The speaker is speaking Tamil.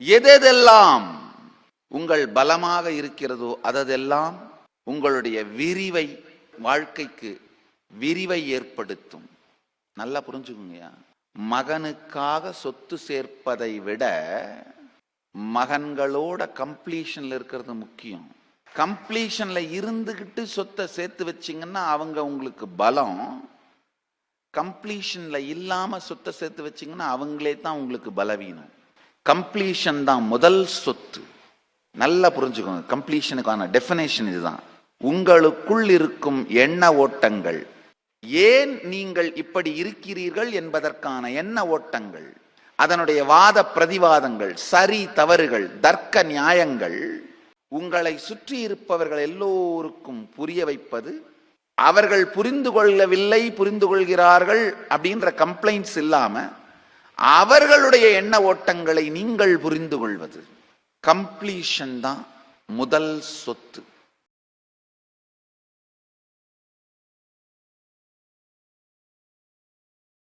எதெல்லாம் உங்கள் பலமாக இருக்கிறதோ அதெல்லாம் உங்களுடைய விரிவை வாழ்க்கைக்கு விரிவை ஏற்படுத்தும். நல்லா புரிஞ்சுக்குங்கயா மகனுக்காக சொத்து சேர்ப்பதை விட மகன்களோட கம்ப்ளீஷன்ல இருக்கிறது முக்கியம். கம்ப்ளீஷன்ல இருந்துகிட்டு சொத்தை சேர்த்து வச்சிங்கன்னா அவங்க உங்களுக்கு பலம். கம்ப்ளீஷன்ல இல்லாம சொத்தை சேர்த்து வச்சிங்கன்னா அவங்களே தான் உங்களுக்கு பலவீனம். கம்ப்ளீஷன் தான் முதல் சொத்து. நல்லா புரிஞ்சுக்கோங்க. கம்ப்ளீஷனுக்கான டெஃபினேஷன் இதுதான். உங்களுக்குள் இருக்கும் எண்ண ஓட்டங்கள். ஏன் நீங்கள் இப்படி இருக்கிறீர்கள் என்பதற்கான எண்ண ஓட்டங்கள். அதனுடைய வாத பிரதிவாதங்கள் சரி தவறுகள் தர்க்க நியாயங்கள். உங்களை சுற்றி இருப்பவர்கள் எல்லோருக்கும் புரிய வைப்பது அவர்கள் புரிந்து கொள்ளவில்லை புரிந்து கொள்கிறார்கள் அப்படின்ற கம்ப்ளைண்ட்ஸ் இல்லாமல் அவர்களுடைய எண்ண ஓட்டங்களை நீங்கள் புரிந்து கொள்வது கம்ப்ளீஷன் தான் முதல் சொத்து.